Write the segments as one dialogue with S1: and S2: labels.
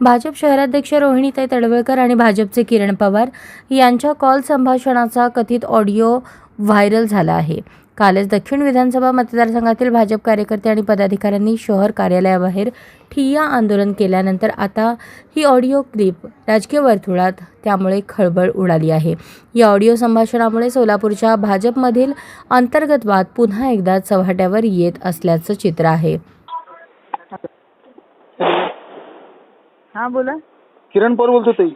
S1: भाजप शहराध्यक्ष रोहिणीताई तडवळकर आणि भाजपचे किरण पवार यांच्या कॉल संभाषणाचा कथित ऑडिओ व्हायरल झाला आहे. कालच दक्षिण विधानसभा मतदारसंघातील भाजप कार्यकर्ते आणि पदाधिकाऱ्यांनी शहर कार्यालयाबाहेर ठिय्या आंदोलन केल्यानंतर आता ही ऑडिओ क्लिप राजकीय वर्तुळात त्यामुळे खळबळ उडाली आहे. या ऑडिओ संभाषणामुळे सोलापूरच्या भाजपमधील अंतर्गत वाद पुन्हा एकदा चव्हाट्यावर येत असल्याचं चित्र आहे.
S2: हा बोला.
S3: किरण पवार बोलतो ताई.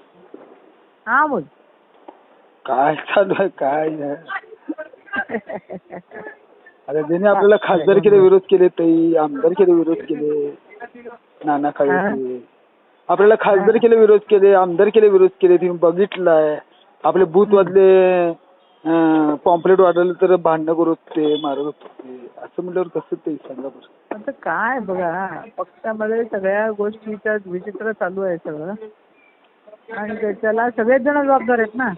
S2: हा बोल.
S3: काय चालू आहे काय नाही. अरे ज्याने आपल्याला खासदारकीला विरोध केले ताई आमदारकीला विरोध केले नाना काळे आपल्याला खासदारकीला विरोध केले आमदारकीला विरोध केले तुम्ही बघितलाय. आपले बूथ वाजले पॉम्पलेट वाढवलं तर भांडणं करत होते मारत होते. असं म्हटल्यावर कसं ते सांगा बरं.
S2: आता काय बघा पक्षामध्ये सगळ्या गोष्टीचं विचित्र चालू आहे सगळं. आणि त्याच्याला सगळेच जण जबाबदार आहेत ना.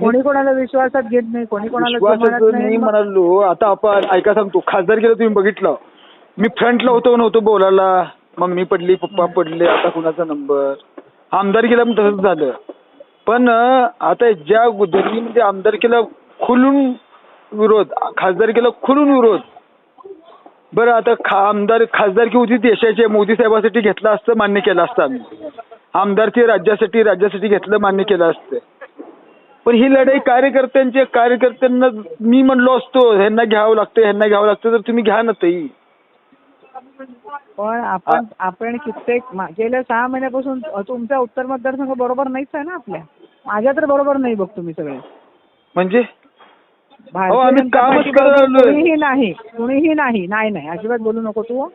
S2: कोणी कोणाला विश्वासात घेत नाही कोणी कोणाला
S3: मी
S2: मग-
S3: म्हणालो. आता आपण ऐका सांगतो खासदार केलं तुम्ही बघितलं. मी फ्रंटला होतो नव्हतो बोलायला. मम्मी पडली पप्पा पडले आता कुणाचा नंबर? आमदार केला पण तसंच झालं. पण आता ज्या दिल्लीमध्ये आमदार केला खुलून विरोध. खासदार केला खुलून विरोध. बरं आता खा आमदार खासदारकी होती देशाची मोदी साहेबासाठी घेतलं असतं मान्य केलं असतं आम्ही. आमदारकी राज्यासाठी राज्यासाठी घेतलं मान्य केलं असतं. पण ही लढाई कार्यकर्त्यांची आहे. कार्यकर्त्यांना मी म्हणलो असतो ह्यांना घ्यावं लागतं ह्यांना घ्यावं लागतं तर तुम्ही घ्या ना ताई.
S2: पण आपण आपण कित्येक गेल्या सहा महिन्यापासून तुमचा उत्तर मतदारसंघ बरोबर नाहीच आहे ना आपल्या? माझ्या तर बरोबर नाही बघ तुम्ही सगळे.
S3: म्हणजे?
S2: भारतीय
S3: आम्ही
S2: जनता
S3: कामच
S2: पार्टीबरोबर
S3: करायला आलोय.
S2: कुणीही नाही कुणीही नाही नाही नाही. अजिबात बोलू नको तू.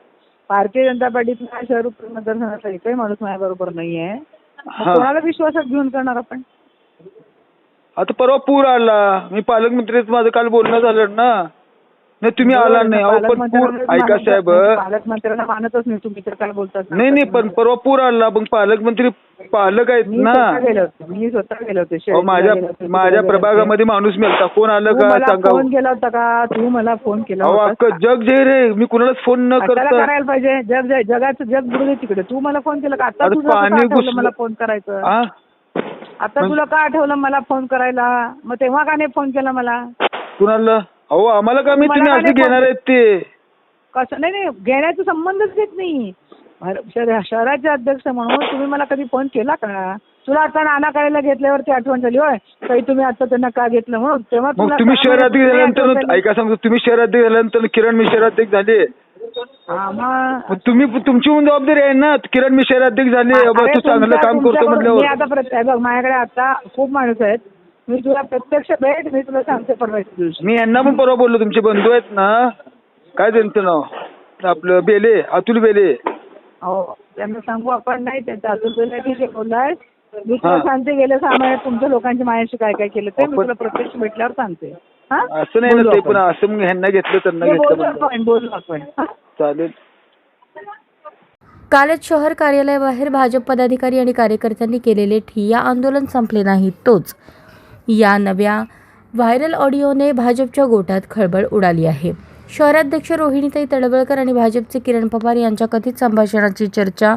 S2: भारतीय जनता पार्टीत शहर उत्तर मतदारसंघाचा एकही माणूस माझ्याबरोबर नाही आहे
S3: हा.
S2: कोणाला विश्वासात घेऊन करणार आपण?
S3: आता परवा पूर आला. मी पालकमंत्रीच माझं काल बोलणं झालं ना. नाही तुम्ही आला नाही. अहो पण पूर ऐका साहेब.
S2: पालकमंत्र्यांना मानतच नाही. तुम्ही तर काय बोलतात.
S3: नाही नाही पण परवा पूर आला. मग पालकमंत्री पालक आहेत
S2: मी
S3: ना.
S2: स्वतः गेले होते. मी स्वतः गेले होते.
S3: माझ्या माझ्या प्रभागामध्ये माणूस मिळता
S2: होते.
S3: आलं का? सांगा.
S2: फोन केला होता का? तू मला फोन केला
S3: अहो जग जे रे. मी कुणालाच फोन न करता.
S2: करायला पाहिजे. जग जग- जगाचं जग बुडू दे तिकडे. तू मला फोन केला का? आता तुझं
S3: पाणी.
S2: मला फोन करायचं? आता तुला का आठवलं मला फोन करायला? मग तेव्हा का नाही फोन केला मला?
S3: कुणाला? अहो आम्हाला का मी तुम्ही असं घेणार आहेत ते?
S2: कसं? नाही नाही घेण्याचा संबंधच येत नाही. शहराचे अध्यक्ष म्हणून तुम्ही मला कधी फोन केला का? तुला आता नाना करायला घेतल्यावरती आठवण झाली होय? काही तुम्ही आता त्यांना का घेतलं? म्हणून तेव्हा
S3: मग तुम्ही शहराध्यक्ष झाल्यानंतर
S2: आठवण झाली.
S3: ऐका सांगतो. तुम्ही शहराध्यक्ष झाल्यानंतर किरण मी शहराध्यक्ष झाले.
S2: हा, मग?
S3: तुम्ही तुमची पण जबाबदारी आहे ना? किरण मी शहराध्यक्ष झाले. तू चांगलं काम करतो
S2: तुमच्याकडून- मी
S3: म्हटल्यावर
S2: आता प्रत्येक बघ माझ्याकडे आता खूप माणूस आहेत. मी तुला प्रत्यक्ष भेट मी तुला सांगते परवाच्या दिवशी.
S3: मी यांना पण परवा बोललो तुमचे बंधू आहेत ना. काय त्यांचं नाव आपलं बेले अतुल बेले.
S2: हो त्यांना सांगू आपण नाही त्यांचं अजून तुला ठीक आहे बोललाय मी तुला
S3: हा.
S2: सांगते गेल्या सहा महिन्यात तुमच्या लोकांची माझ्याशी काय काय केलं ते मी
S3: आपण-
S2: तुला प्रत्यक्ष भेटल्यावर सांगते. हा?
S3: असं नाही ना
S2: बोलू
S3: ते
S2: आपण.
S3: पण असं मग ह्यांना घेतलं त्यांना
S2: हे
S3: घेतलं
S2: बोलू
S3: म्हणलं.
S2: आपण बोलू आपण. हा?
S3: चालेल.
S1: कालच शहर कार्यालयाबाहेर भाजप पदाधिकारी आणि कार्यकर्त्यांनी केलेले ठिय्या आंदोलन संपले नाही तोच. या नव्या व्हायरल ऑडिओने भाजपच्या गोटात खळबळ उडाली आहे. शहराध्यक्ष रोहिणीताई तडवळकर आणि भाजपचे किरण पवार यांच्या कथित संभाषणाची चर्चा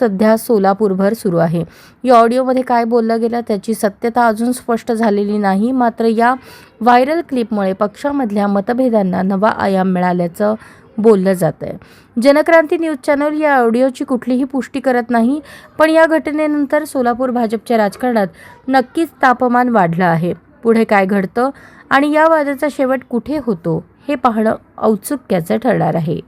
S1: सध्या सोलापूरभर सुरू आहे. या ऑडिओमध्ये काय बोललं गेलं त्याची सत्यता अजून स्पष्ट झालेली नाही. मात्र या व्हायरल क्लिपमुळे पक्षामधल्या मतभेदांना नवा आयाम मिळाल्याचं बोललं जात आहे. जनक्रांती न्यूज चॅनल या ऑडिओची कुठलीही पुष्टी करत नाही पण या घटनेनंतर सोलापूर भाजपच्या राजकारणात नक्कीच तापमान वाढलं आहे. पुढे काय घडतं आणि या वादाचा शेवट कुठे होतो हे पाहणं औत्सुक्याचं ठरणार आहे.